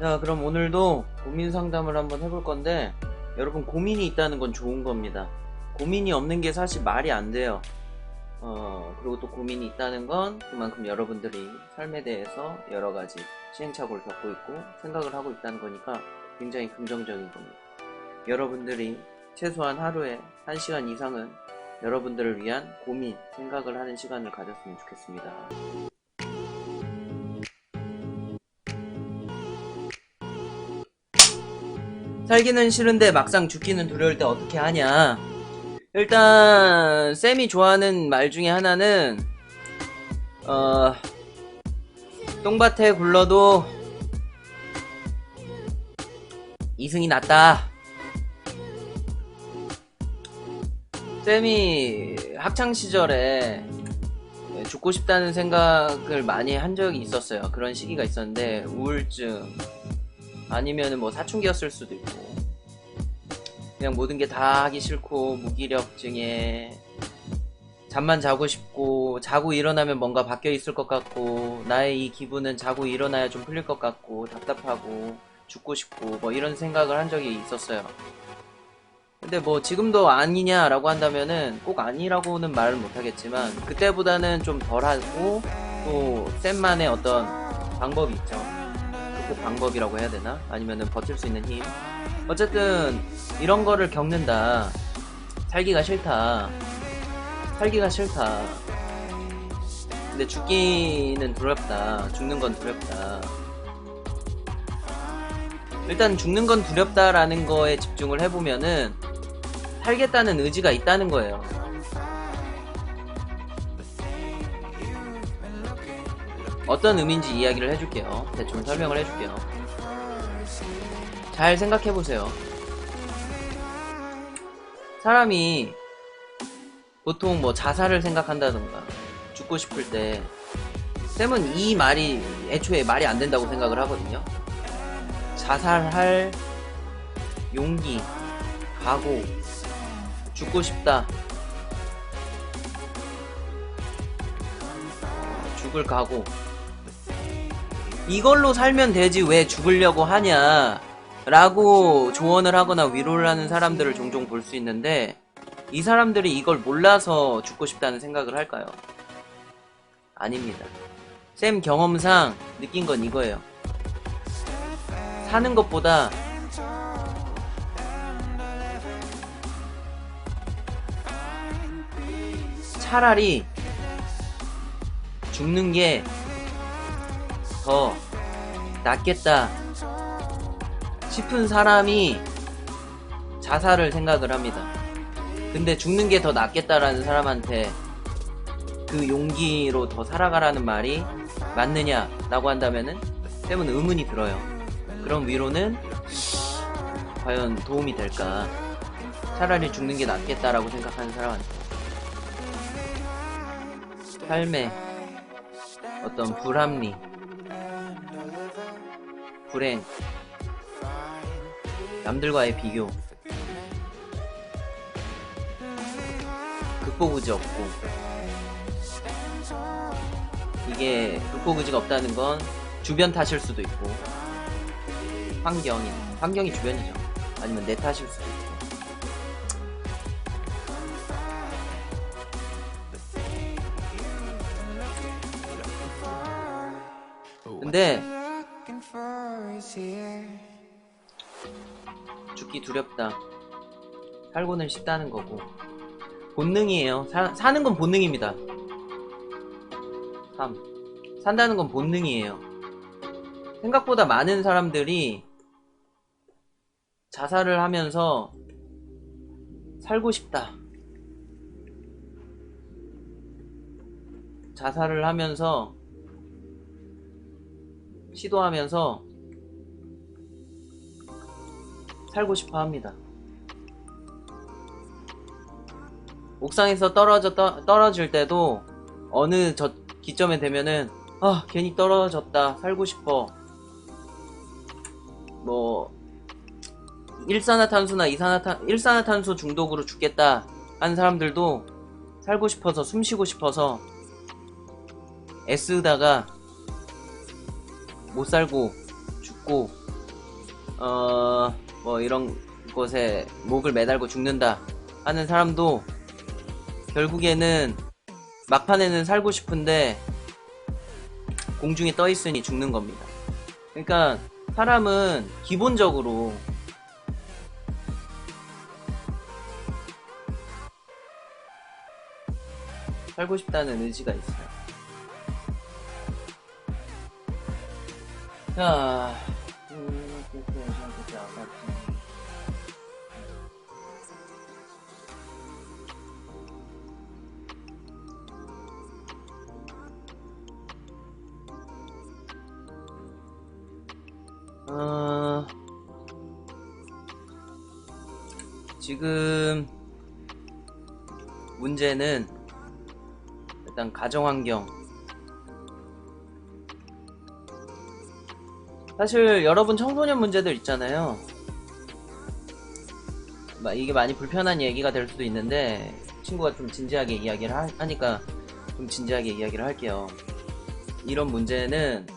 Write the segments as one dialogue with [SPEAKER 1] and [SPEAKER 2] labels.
[SPEAKER 1] 자, 그럼 오늘도 고민 상담을 한번 해볼 건데, 여러분 고민이 있다는 건 좋은 겁니다. 고민이 없는 게 사실 말이 안 돼요. 어, 그리고 또 고민이 있다는 건 그만큼 여러분들이 삶에 대해서 여러 가지 시행착오를 겪고 있고 생각을 하고 있다는 거니까 굉장히 긍정적인 겁니다. 여러분들이 최소한 하루에 1시간 이상은 여러분들을 위한 고민, 생각을 하는 시간을 가졌으면 좋겠습니다. 살기는 싫은데 막상 죽기는 두려울 때 어떻게 하냐? 일단 쌤이 좋아하는 말 중에 하나는 어 똥밭에 굴러도 이승이 낫다. 쌤이 학창 시절에 죽고 싶다는 생각을 많이 한 적이 있었어요. 그런 시기가 있었는데 우울증 아니면은 뭐 사춘기였을 수도 있고 그냥 모든 게 다 하기 싫고 무기력증에 잠만 자고 싶고 자고 일어나면 뭔가 바뀌어 있을 것 같고 나의 이 기분은 자고 일어나야 좀 풀릴 것 같고 답답하고 죽고 싶고 뭐 이런 생각을 한 적이 있었어요. 근데 뭐 지금도 아니냐라고 한다면은 꼭 아니라고는 말을 못하겠지만 그때보다는 좀 덜하고 또 쌤만의 어떤 방법이 있죠. 그 방법이라고 해야 되나? 아니면은 버틸 수 있는 힘. 어쨌든 이런 거를 겪는다. 살기가 싫다. 살기가 싫다. 근데 죽기는 두렵다. 죽는 건 두렵다. 일단 죽는 건 두렵다라는 거에 집중을 해보면은 살겠다는 의지가 있다는 거예요. 어떤 의미인지 이야기를 해줄게요. 대충 설명을 해줄게요. 잘 생각해보세요. 사람이 보통 뭐 자살을 생각한다던가 죽고 싶을 때 쌤은 이 말이 애초에 말이 안 된다고 생각을 하거든요. 자살할 용기, 각오, 죽고 싶다. 죽을 각오. 이걸로 살면 되지 왜 죽으려고 하냐 라고 조언을 하거나 위로를 하는 사람들을 종종 볼 수 있는데 이 사람들이 이걸 몰라서 죽고 싶다는 생각을 할까요? 아닙니다. 쌤 경험상 느낀 건 이거예요. 사는 것보다 차라리 죽는 게 더 낫겠다 싶은 사람이 자살을 생각을 합니다. 근데 죽는 게 더 낫겠다라는 사람한테 그 용기로 더 살아가라는 말이 맞느냐라고 한다면은 쌤은 의문이 들어요. 그런 위로는 과연 도움이 될까? 차라리 죽는 게 낫겠다라고 생각하는 사람한테 삶의 어떤 불합리, 불행, 남들과의 비교, 극복 의지 없고, 이게 극복 의지가 없다는 건 주변 탓일 수도 있고, 환경이, 환경이 주변이죠. 아니면 내 탓일 수도 있고. 근데 두렵다. 살고는 쉽다는 거고. 본능이에요. 사, 사는 건 본능입니다. 3. 산다는 건 본능이에요. 생각보다 많은 사람들이 자살을 하면서 살고 싶다. 자살을 하면서 시도하면서 살고 싶어 합니다. 옥상에서 떨어져 떠, 떨어질 때도 어느 저 기점에 되면은 아 괜히 떨어졌다 살고 싶어 뭐 일산화탄소나 이산화탄 일산화탄소 중독으로 죽겠다 하는 사람들도 살고 싶어서 숨 쉬고 싶어서 애쓰다가 못 살고 죽고 어, 뭐 이런 곳에 목을 매달고 죽는다 하는 사람도 결국에는 막판에는 살고 싶은데 공중에 떠 있으니 죽는 겁니다. 그러니까 사람은 기본적으로 살고 싶다는 의지가 있어요. 자, 지금 문제는 일단 가정환경. 사실 여러분 청소년 문제들 있잖아요. 막 이게 많이 불편한 얘기가 될 수도 있는데 친구가 좀 진지하게 이야기를 하, 하니까 좀 진지하게 이야기를 할게요. 이런 문제는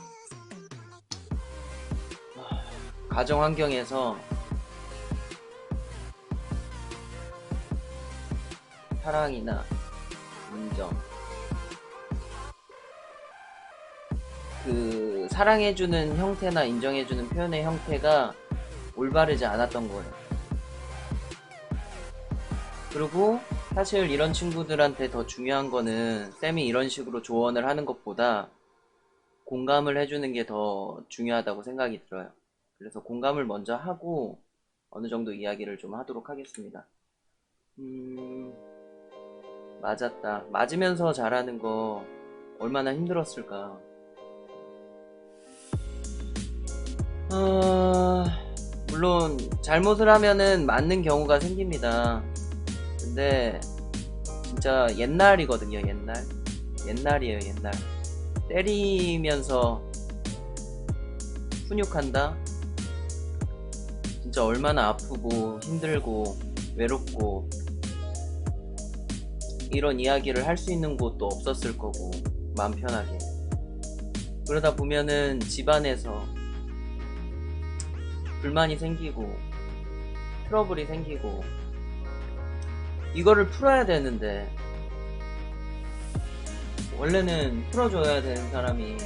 [SPEAKER 1] 가정 환경에서 사랑이나 인정 그 사랑해주는 형태나 인정해주는 표현의 형태가 올바르지 않았던 거예요. 그리고 사실 이런 친구들한테 더 중요한 거는 쌤이 이런 식으로 조언을 하는 것보다 공감을 해주는 게 더 중요하다고 생각이 들어요. 그래서 공감을 먼저 하고 어느 정도 이야기를 좀 하도록 하겠습니다. 음, 맞았다. 맞으면서 잘하는 거 얼마나 힘들었을까. 어, 물론 잘못을 하면은 맞는 경우가 생깁니다. 근데 진짜 옛날이거든요, 옛날. 옛날이에요, 옛날. 때리면서 훈육한다? 진짜 얼마나 아프고 힘들고 외롭고 이런 이야기를 할 수 있는 곳도 없었을 거고 마음 편하게. 그러다 보면은 집안에서 불만이 생기고 트러블이 생기고 이거를 풀어야 되는데 원래는 풀어줘야 되는 사람이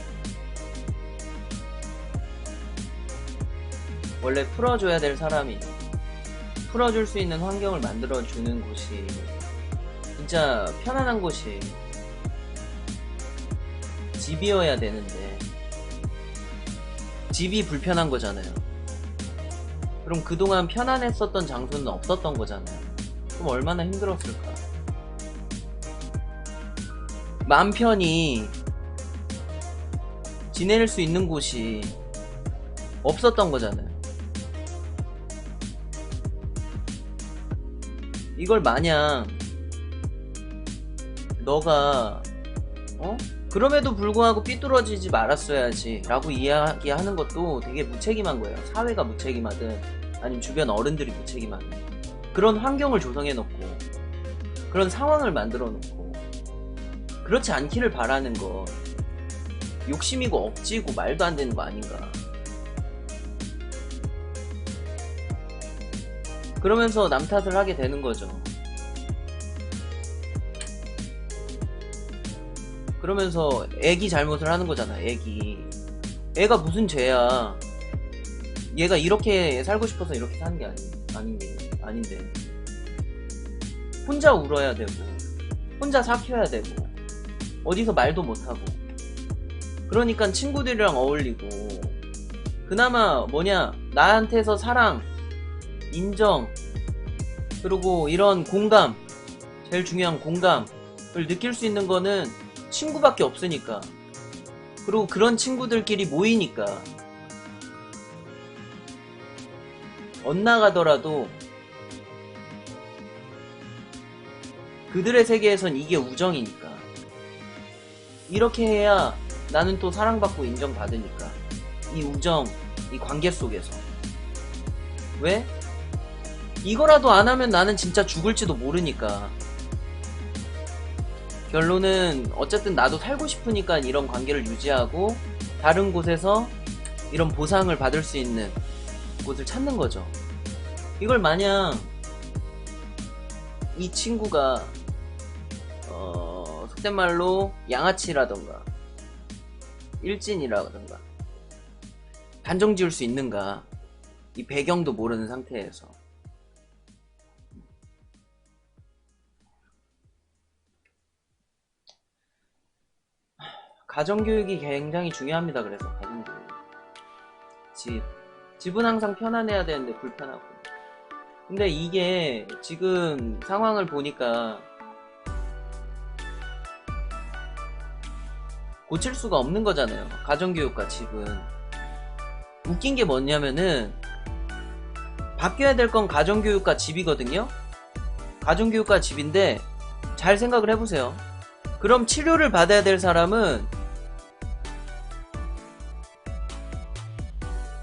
[SPEAKER 1] 원래 풀어줘야 될 사람이 풀어줄 수 있는 환경을 만들어주는 곳이 진짜 편안한 곳이 집이어야 되는데 집이 불편한 거잖아요. 그럼 그동안 편안했었던 장소는 없었던 거잖아요. 그럼 얼마나 힘들었을까? 마음 편히 지낼 수 있는 곳이 없었던 거잖아요. 이걸 마냥 너가 어? 그럼에도 불구하고 삐뚤어지지 말았어야지 라고 이야기하는 것도 되게 무책임한 거예요. 사회가 무책임하든 아니면 주변 어른들이 무책임하든 그런 환경을 조성해 놓고 그런 상황을 만들어 놓고 그렇지 않기를 바라는 거 욕심이고 억지고 말도 안 되는 거 아닌가. 그러면서 남 탓을 하게 되는 거죠. 그러면서 애기 잘못을 하는 거잖아, 애기. 애가 무슨 죄야. 얘가 이렇게 살고 싶어서 이렇게 사는 게 아니, 아닌 게, 아닌데. 혼자 울어야 되고, 혼자 삭혀야 되고, 어디서 말도 못하고. 그러니까 친구들이랑 어울리고, 그나마 뭐냐, 나한테서 사랑, 인정, 그리고 이런 공감, 제일 중요한 공감을 느낄 수 있는 거는 친구밖에 없으니까. 그리고 그런 친구들끼리 모이니까. 엇나가더라도 그들의 세계에선 이게 우정이니까. 이렇게 해야 나는 또 사랑받고 인정받으니까. 이 우정, 이 관계 속에서. 왜? 이거라도 안 하면 나는 진짜 죽을지도 모르니까. 결론은 어쨌든 나도 살고 싶으니까 이런 관계를 유지하고 다른 곳에서 이런 보상을 받을 수 있는 곳을 찾는 거죠. 이걸 마냥 이 친구가 어, 속된 말로 양아치라던가 일진이라던가 단정 지을 수 있는가 이 배경도 모르는 상태에서 가정교육이 굉장히 중요합니다. 그래서 가정교육 집 집은 항상 편안해야 되는데 불편하고 근데 이게 지금 상황을 보니까 고칠 수가 없는 거잖아요. 가정교육과 집은 웃긴 게 뭐냐면은 바뀌어야 될 건 가정교육과 집이거든요. 가정교육과 집인데 잘 생각을 해보세요. 그럼 치료를 받아야 될 사람은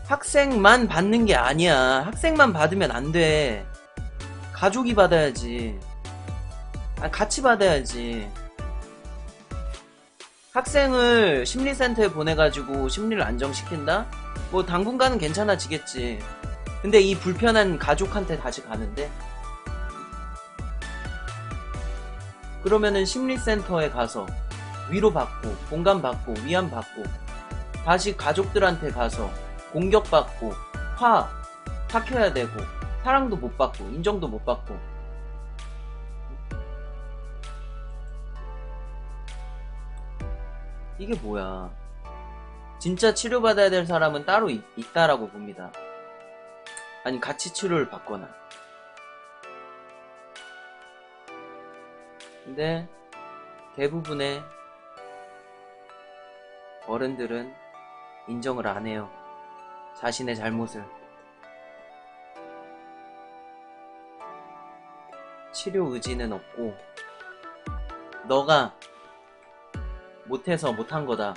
[SPEAKER 1] 학생만 받는 게 아니야. 학생만 받으면 안 돼. 가족이 받아야지. 아, 같이 받아야지. 학생을 심리센터에 보내가지고 심리를 안정시킨다? 뭐 당분간은 괜찮아지겠지. 근데 이 불편한 가족한테 다시 가는데? 그러면은 심리센터에 가서 위로받고, 공감받고, 위안받고, 다시 가족들한테 가서 공격받고, 화, 삭혀야 되고, 사랑도 못 받고, 인정도 못 받고. 이게 뭐야. 진짜 치료받아야 될 사람은 따로 있, 있다라고 봅니다. 아니, 같이 치료를 받거나. 근데 대부분의 어른들은 인정을 안 해요. 자신의 잘못을. 치료 의지는 없고, 너가 못해서 못한 거다.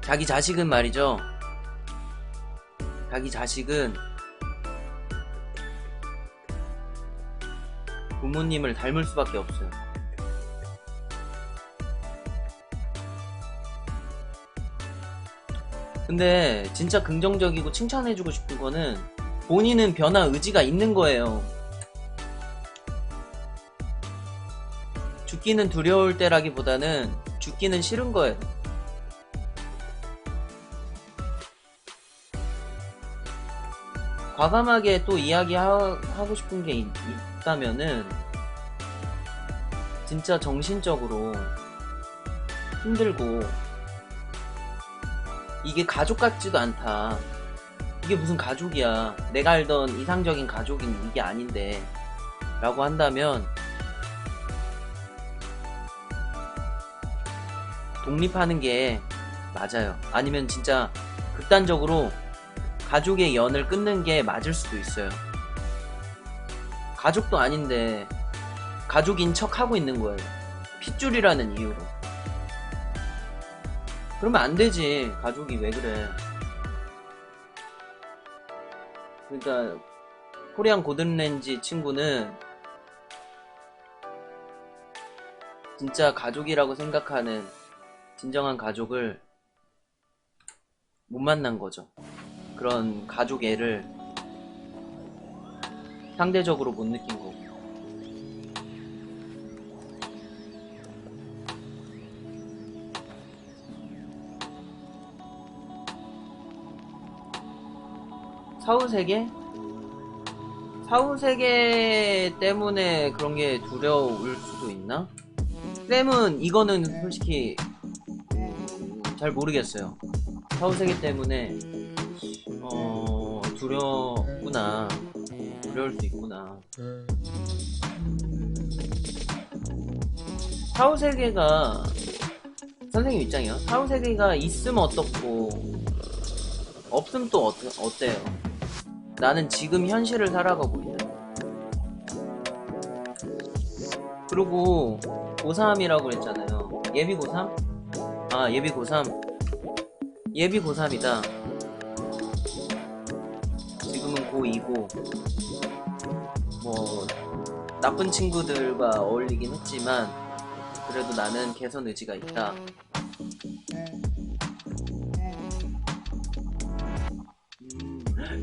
[SPEAKER 1] 자기 자식은 말이죠. 자기 자식은 부모님을 닮을 수밖에 없어요. 근데 진짜 긍정적이고 칭찬해주고 싶은 거는 본인은 변화 의지가 있는 거예요. 죽기는 두려울 때라기보다는 죽기는 싫은 거예요. 과감하게 또 이야기하고 싶은 게 있, 있다면은 진짜 정신적으로 힘들고 이게 가족 같지도 않다. 이게 무슨 가족이야. 내가 알던 이상적인 가족인 이게 아닌데. 라고 한다면 독립하는 게 맞아요. 아니면 진짜 극단적으로 가족의 연을 끊는 게 맞을 수도 있어요. 가족도 아닌데 가족인 척 하고 있는 거예요. 핏줄이라는 이유로. 그러면 안 되지. 가족이 왜 그래. 그러니까 코리안 고든렌지 친구는 진짜 가족이라고 생각하는 진정한 가족을 못 만난 거죠. 그런 가족 애를 상대적으로 못 느낀 거고. 사후세계? 사후세계 때문에 그런 게 두려울 수도 있나? 쌤은 이거는 솔직히 잘 모르겠어요. 사후세계 때문에 어 두렵구나 두려울 수 있구나. 사후세계가 선생님 입장이요. 사후세계가 있으면 어떻고 없으면 또 어때, 어때요? 나는 지금 현실을 살아가고 있는. 그리고 고3이라고 그랬잖아요. 예비 고3? 아, 예비 고3. 예비 고3이다. 지금은 고2고, 뭐, 나쁜 친구들과 어울리긴 했지만, 그래도 나는 개선 의지가 있다.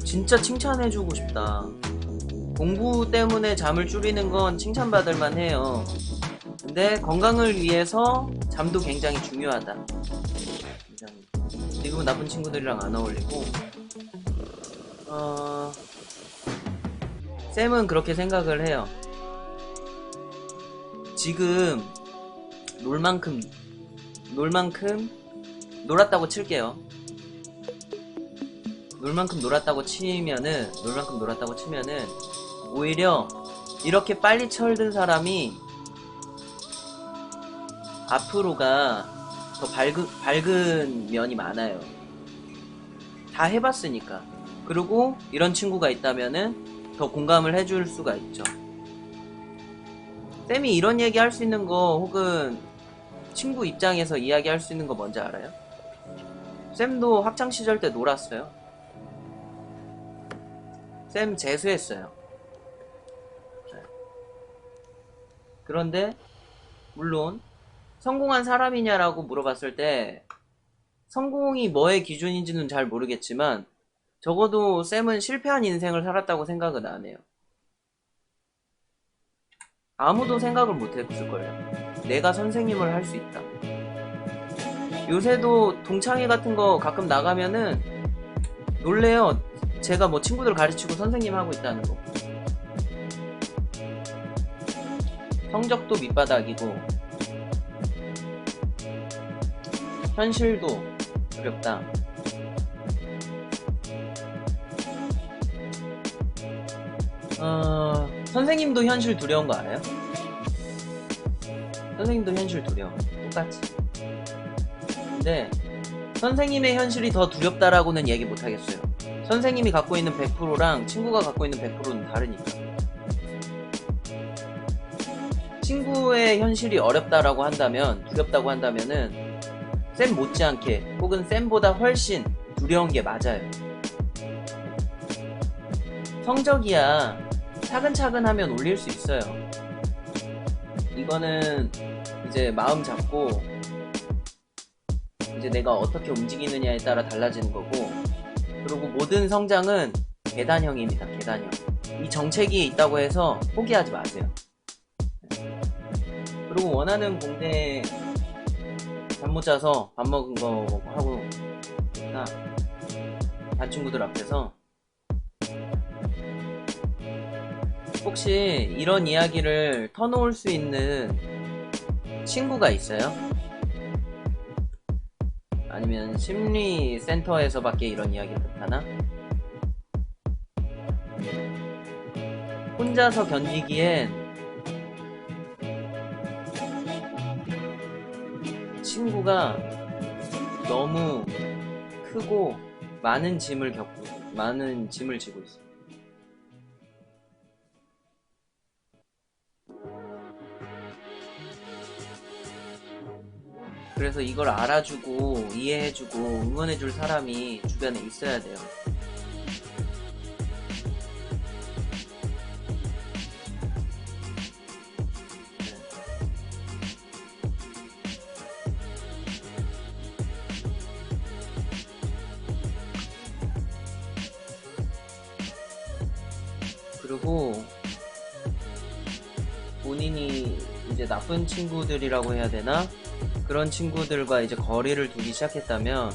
[SPEAKER 1] 진짜 칭찬해주고 싶다. 공부 때문에 잠을 줄이는 건 칭찬받을 만 해요. 근데 건강을 위해서 잠도 굉장히 중요하다. 굉장히. 지금은 나쁜 친구들이랑 안 어울리고, 어, 쌤은 그렇게 생각을 해요. 지금 놀 만큼, 놀 만큼 놀았다고 칠게요. 놀 만큼 놀았다고 치면은, 놀 만큼 놀았다고 치면은, 오히려 이렇게 빨리 철든 사람이 앞으로가 더 밝은, 밝은 면이 많아요. 다 해봤으니까. 그리고 이런 친구가 있다면은 더 공감을 해줄 수가 있죠. 쌤이 이런 얘기 할 수 있는 거 혹은 친구 입장에서 이야기할 수 있는 거 뭔지 알아요? 쌤도 학창 시절 때 놀았어요. 쌤 재수했어요. 네. 그런데 물론 성공한 사람이냐라고 물어봤을 때 성공이 뭐의 기준인지는 잘 모르겠지만 적어도 쌤은 실패한 인생을 살았다고 생각은 안 해요. 아무도 생각을 못 했을걸요. 내가 선생님을 할 수 있다. 요새도 동창회 같은 거 가끔 나가면은 놀래요. 제가 뭐 친구들 가르치고 선생님 하고 있다는 거. 성적도 밑바닥이고 현실도 두렵다. 어, 선생님도 현실 두려운 거 알아요? 선생님도 현실 두려워. 똑같이. 근데 선생님의 현실이 더 두렵다라고는 얘기 못 하겠어요. 선생님이 갖고 있는 100%랑 친구가 갖고 있는 100%는 다르니까. 친구의 현실이 어렵다라고 한다면, 두렵다고 한다면은, 쌤 못지않게, 혹은 쌤보다 훨씬 두려운 게 맞아요. 성적이야, 차근차근 하면 올릴 수 있어요. 이거는, 이제 마음 잡고, 이제 내가 어떻게 움직이느냐에 따라 달라지는 거고, 그리고 모든 성장은 계단형입니다. 계단형. 이 정책이 있다고 해서 포기하지 마세요. 그리고 원하는 공대 잠 못 자서 밥 먹은 거 하고 나반 친구들 앞에서 혹시 이런 이야기를 터놓을 수 있는 친구가 있어요? 아니면 심리센터에서밖에 이런 이야기를 못하나? 혼자서 견디기엔 친구가 너무 크고 많은 짐을 겪고 많은 짐을 지고 있어. 그래서 이걸 알아주고 이해해주고 응원해줄 사람이 주변에 있어야 돼요. 그리고 본인이 이제 나쁜 친구들이라고 해야 되나? 그런 친구들과 이제 거리를 두기 시작했다면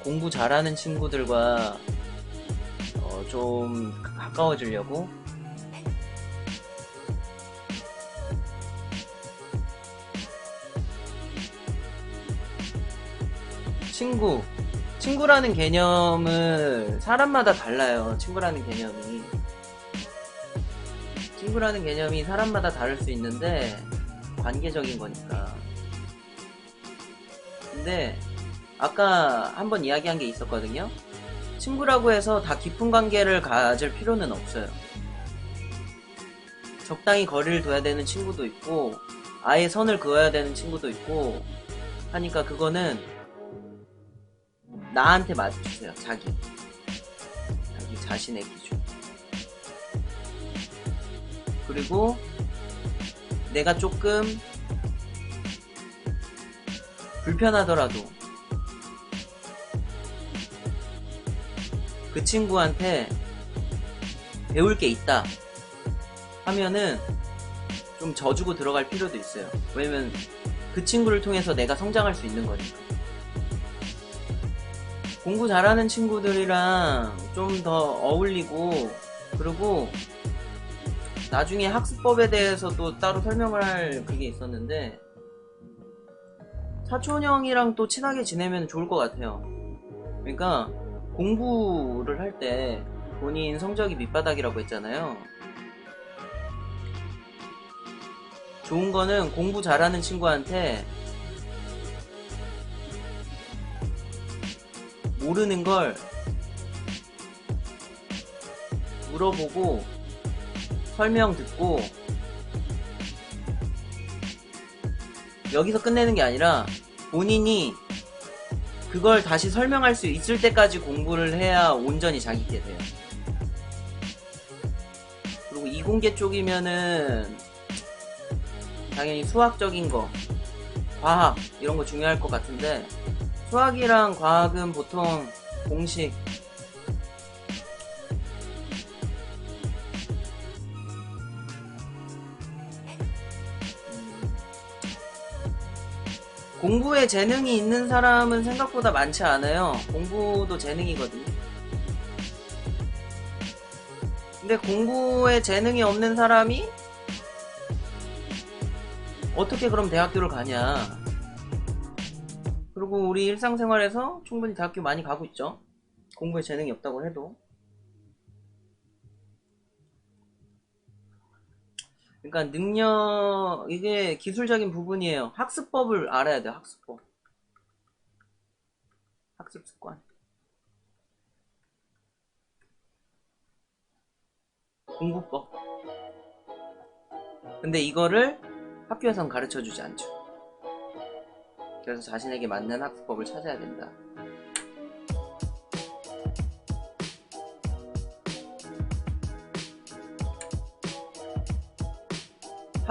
[SPEAKER 1] 공부 잘하는 친구들과 어, 좀 가까워지려고? 친구 친구라는 개념을 사람마다 달라요 친구라는 개념이. 친구라는 개념이 사람마다 다를 수 있는데 관계적인 거니까 근데 아까 한번 이야기한 게 있었거든요. 친구라고 해서 다 깊은 관계를 가질 필요는 없어요. 적당히 거리를 둬야 되는 친구도 있고 아예 선을 그어야 되는 친구도 있고 하니까 그거는 나한테 맞추세요. 자기. 자기 자신의 기준. 그리고 내가 조금 불편하더라도 그 친구한테 배울 게 있다 하면은 좀 져주고 들어갈 필요도 있어요. 왜냐면 그 친구를 통해서 내가 성장할 수 있는 거니까. 공부 잘하는 친구들이랑 좀 더 어울리고 그리고 나중에 학습법에 대해서도 따로 설명을 할 그게 있었는데 사촌 형이랑 또 친하게 지내면 좋을 것 같아요. 그러니까 공부를 할 때 본인 성적이 밑바닥이라고 했잖아요. 좋은 거는 공부 잘하는 친구한테 모르는 걸 물어보고 설명 듣고 여기서 끝내는 게 아니라 본인이 그걸 다시 설명할 수 있을 때까지 공부를 해야 온전히 자기게 돼요. 그리고 이공계 쪽이면은 당연히 수학적인 거, 과학 이런 거 중요할 것 같은데 수학이랑 과학은 보통 공식 공부에 재능이 있는 사람은 생각보다 많지 않아요. 공부도 재능이거든요. 근데 공부에 재능이 없는 사람이 어떻게 그럼 대학교를 가냐? 그리고 우리 일상생활에서 충분히 대학교 많이 가고 있죠. 공부에 재능이 없다고 해도. 그러니까 능력 이게 기술적인 부분이에요. 학습법을 알아야 돼요. 학습법. 학습 습관. 공부법. 근데 이거를 학교에선 가르쳐 주지 않죠. 그래서 자신에게 맞는 학습법을 찾아야 된다.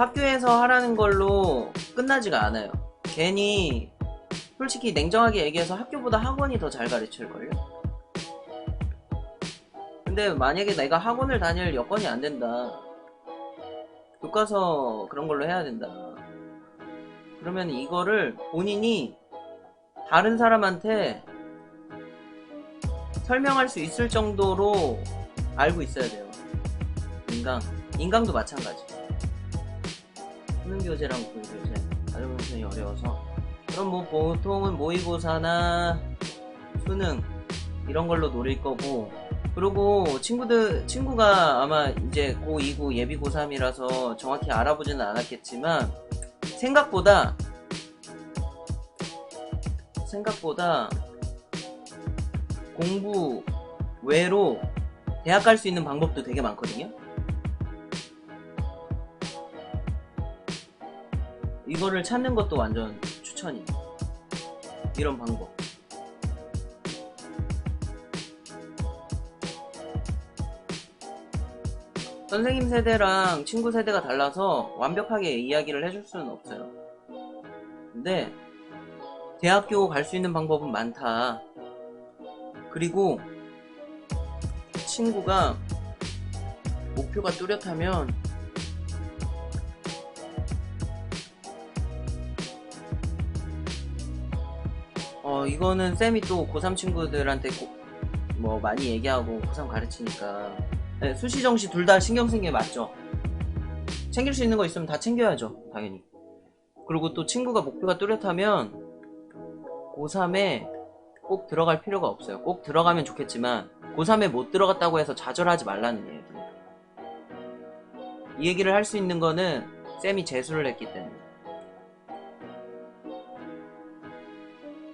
[SPEAKER 1] 학교에서 하라는 걸로 끝나지가 않아요. 괜히 솔직히 냉정하게 얘기해서 학교보다 학원이 더 잘 가르칠걸요? 근데 만약에 내가 학원을 다닐 여건이 안 된다. 교과서 그런 걸로 해야 된다. 그러면 이거를 본인이 다른 사람한테 설명할 수 있을 정도로 알고 있어야 돼요. 인강. 인강도 마찬가지. 수능 교재랑 그 교재. 다른 부분이 어려워서. 그럼 뭐 보통은 모의고사나 수능 이런 걸로 노릴 거고 그리고 친구들 친구가 아마 이제 고2, 고 예비 고3이라서 정확히 알아보지는 않았겠지만 생각보다 생각보다 공부 외로 대학 갈 수 있는 방법도 되게 많거든요. 이거를 찾는 것도 완전 추천이에요. 이런 방법. 선생님 세대랑 친구 세대가 달라서 완벽하게 이야기를 해줄 수는 없어요. 근데 대학교 갈 수 있는 방법은 많다. 그리고 친구가 목표가 뚜렷하면 어 이거는 쌤이 또 고3 친구들한테 꼭뭐 많이 얘기하고 고3 가르치니까 네, 수시 정시 둘 다 신경 쓰는 게 맞죠. 챙길 수 있는 거 있으면 다 챙겨야죠, 당연히. 그리고 또 친구가 목표가 뚜렷하면 고3에 꼭 들어갈 필요가 없어요. 꼭 들어가면 좋겠지만 고3에 못 들어갔다고 해서 좌절하지 말라는 얘기예요. 이 얘기를 할 수 있는 거는 쌤이 재수를 했기 때문에.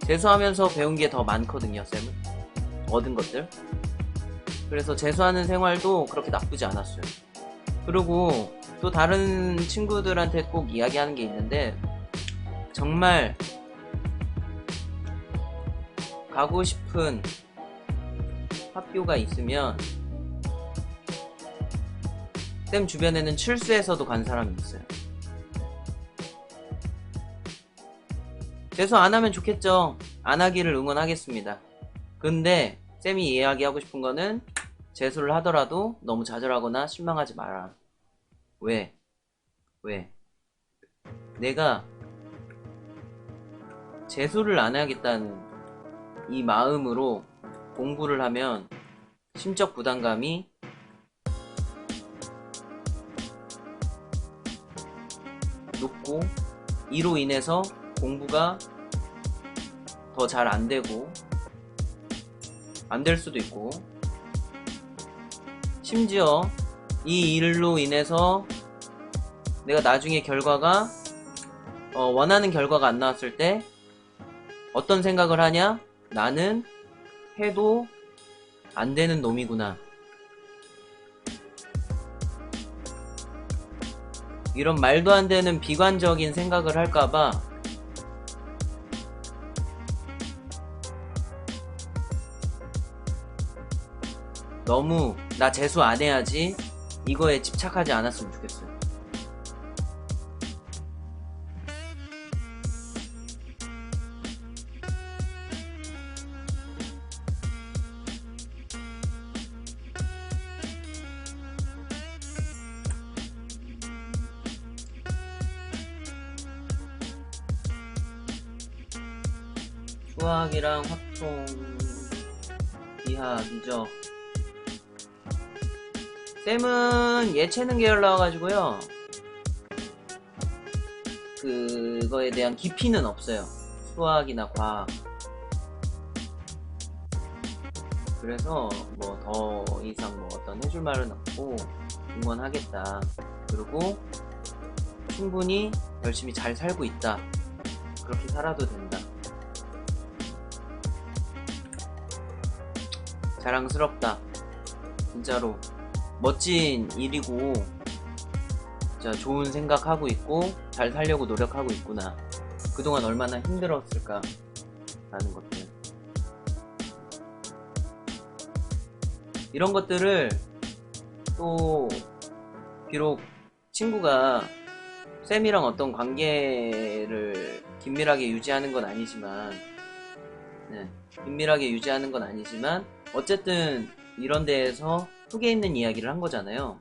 [SPEAKER 1] 재수하면서 배운 게 더 많거든요, 쌤은. 얻은 것들. 그래서 재수하는 생활도 그렇게 나쁘지 않았어요. 그리고 또 다른 친구들한테 꼭 이야기하는 게 있는데 정말 가고 싶은 학교가 있으면 쌤 주변에는 칠수에서도 간 사람이 있어요. 재수 안 하면 좋겠죠. 안 하기를 응원하겠습니다. 근데 쌤이 이야기하고 싶은 거는 재수를 하더라도 너무 좌절하거나 실망하지 마라. 왜? 왜? 내가 재수를 안 해야겠다는 이 마음으로 공부를 하면 심적 부담감이 높고 이로 인해서 공부가 더 잘 안 되고 안 될 수도 있고 심지어 이 일로 인해서 내가 나중에 결과가 어, 원하는 결과가 안 나왔을 때 어떤 생각을 하냐? 나는 해도 안 되는 놈이구나. 이런 말도 안 되는 비관적인 생각을 할까봐 너무 나 재수 안 해야지 이거에 집착하지 않았으면 좋겠어요. 수학이랑 확통 이학이죠. 쌤은 예체능 계열 나와가지고요. 그거에 대한 깊이는 없어요. 수학이나 과학. 그래서 뭐 더 이상 뭐 어떤 해줄 말은 없고 응원하겠다. 그리고 충분히 열심히 잘 살고 있다. 그렇게 살아도 된다. 자랑스럽다. 진짜로 멋진 일이고 진짜 좋은 생각하고 있고 잘 살려고 노력하고 있구나. 그동안 얼마나 힘들었을까 라는 것들. 이런 것들을 또 비록 친구가 쌤이랑 어떤 관계를 긴밀하게 유지하는 건 아니지만 네, 긴밀하게 유지하는 건 아니지만 어쨌든 이런 데에서 속에 있는 이야기를 한 거잖아요.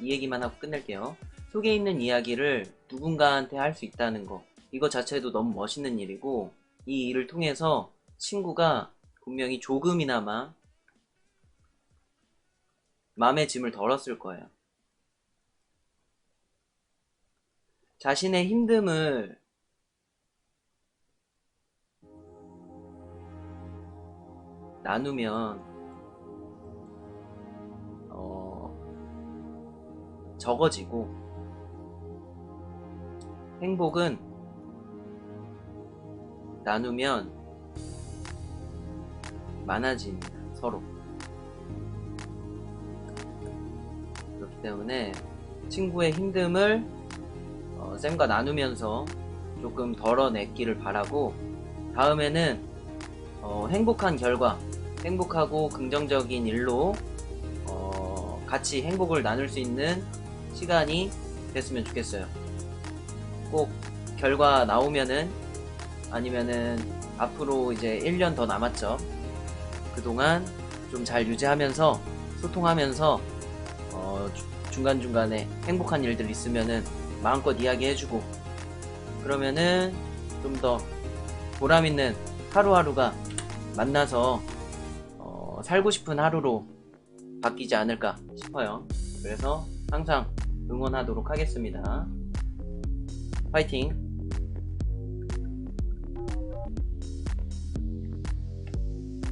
[SPEAKER 1] 이 얘기만 하고 끝낼게요. 속에 있는 이야기를 누군가한테 할 수 있다는 거. 이거 자체도 너무 멋있는 일이고, 이 일을 통해서 친구가 분명히 조금이나마 마음의 짐을 덜었을 거예요. 자신의 힘듦을 나누면 적어지고 행복은 나누면 많아집니다 서로. 그렇기 때문에 친구의 힘듦을 어, 쌤과 나누면서 조금 덜어냈기를 바라고 다음에는 어, 행복한 결과 행복하고 긍정적인 일로 어, 같이 행복을 나눌 수 있는 시간이 됐으면 좋겠어요. 꼭 결과 나오면은 아니면은 앞으로 이제 1년 더 남았죠. 그동안 좀 잘 유지하면서 소통하면서 어, 주- 중간중간에 행복한 일들 있으면은 마음껏 이야기해주고 그러면은 좀 더 보람있는 하루하루가 만나서 어, 살고 싶은 하루로 바뀌지 않을까 싶어요. 그래서 항상 응원하도록 하겠습니다. 파이팅!